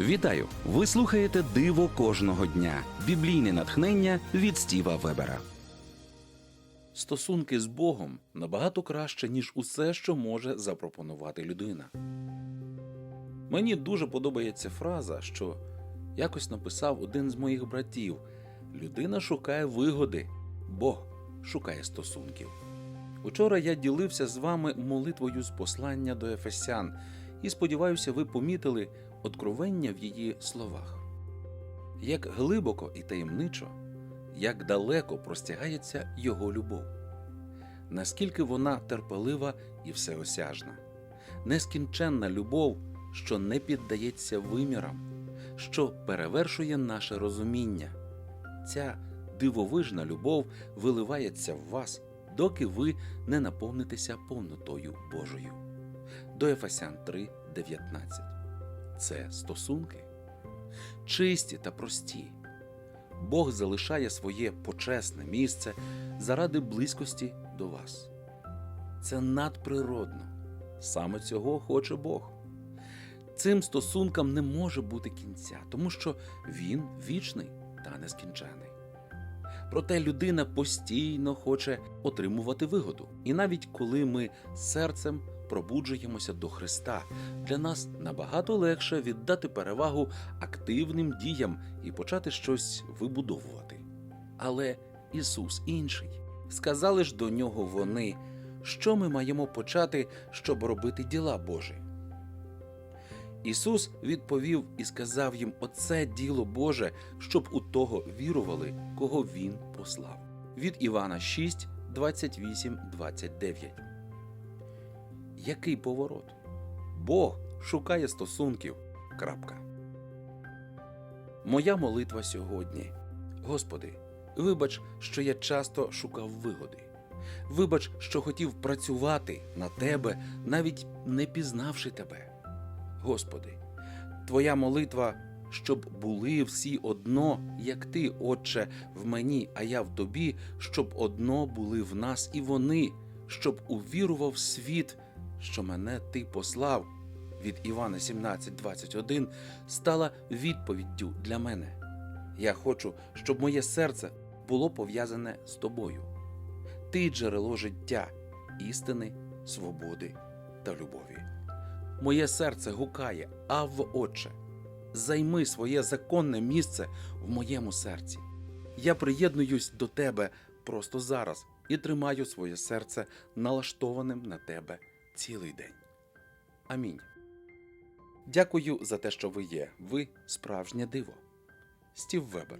Вітаю! Ви слухаєте Диво кожного дня. Біблійне натхнення від Стіва Вебера. Стосунки з Богом набагато краще, ніж усе, що може запропонувати людина. Мені дуже подобається фраза, що якось написав один з моїх братів: людина шукає вигоди, Бог шукає стосунків. Учора я ділився з вами молитвою з послання до Ефесян, і сподіваюся, ви помітили откровення в її словах. Як глибоко і таємничо, як далеко простягається його любов, наскільки вона терпелива і всеосяжна, нескінченна любов, що не піддається вимірам, що перевершує наше розуміння. Ця дивовижна любов виливається в вас, доки ви не наповнитеся повнотою Божою. До Ефесян 3, 19. Це стосунки чисті та прості. Бог залишає своє почесне місце заради близькості до вас. Це надприродно. Саме цього хоче Бог. Цим стосункам не може бути кінця, тому що він вічний та нескінчений. Проте людина постійно хоче отримувати вигоду. І навіть коли ми серцем пробуджуємося до Христа, для нас набагато легше віддати перевагу активним діям і почати щось вибудовувати. Але Ісус інший. Сказали ж до нього вони, що ми маємо почати, щоб робити діла Божі. Ісус відповів і сказав їм: Оце діло Боже, щоб у того вірували, кого Він послав. Від Івана 6, 28, 29. Який поворот? Бог шукає стосунків. Крапка. Моя молитва сьогодні. Господи, вибач, що я часто шукав вигоди. Вибач, що хотів працювати на тебе, навіть не пізнавши тебе. Господи, Твоя молитва, щоб були всі одно, як Ти, Отче, в мені, а я в тобі, щоб одно були в нас і вони, щоб увірував світ, що мене Ти послав. Від Івана 17:21 стала відповіддю для мене. Я хочу, щоб моє серце було пов'язане з тобою. Ти джерело життя, істини, свободи та любові. Моє серце гукає, Авво, Отче, займи своє законне місце в моєму серці. Я приєднуюсь до тебе просто зараз і тримаю своє серце налаштованим на тебе цілий день. Амінь. Дякую за те, що ви є. Ви справжнє диво. Стів Вебер.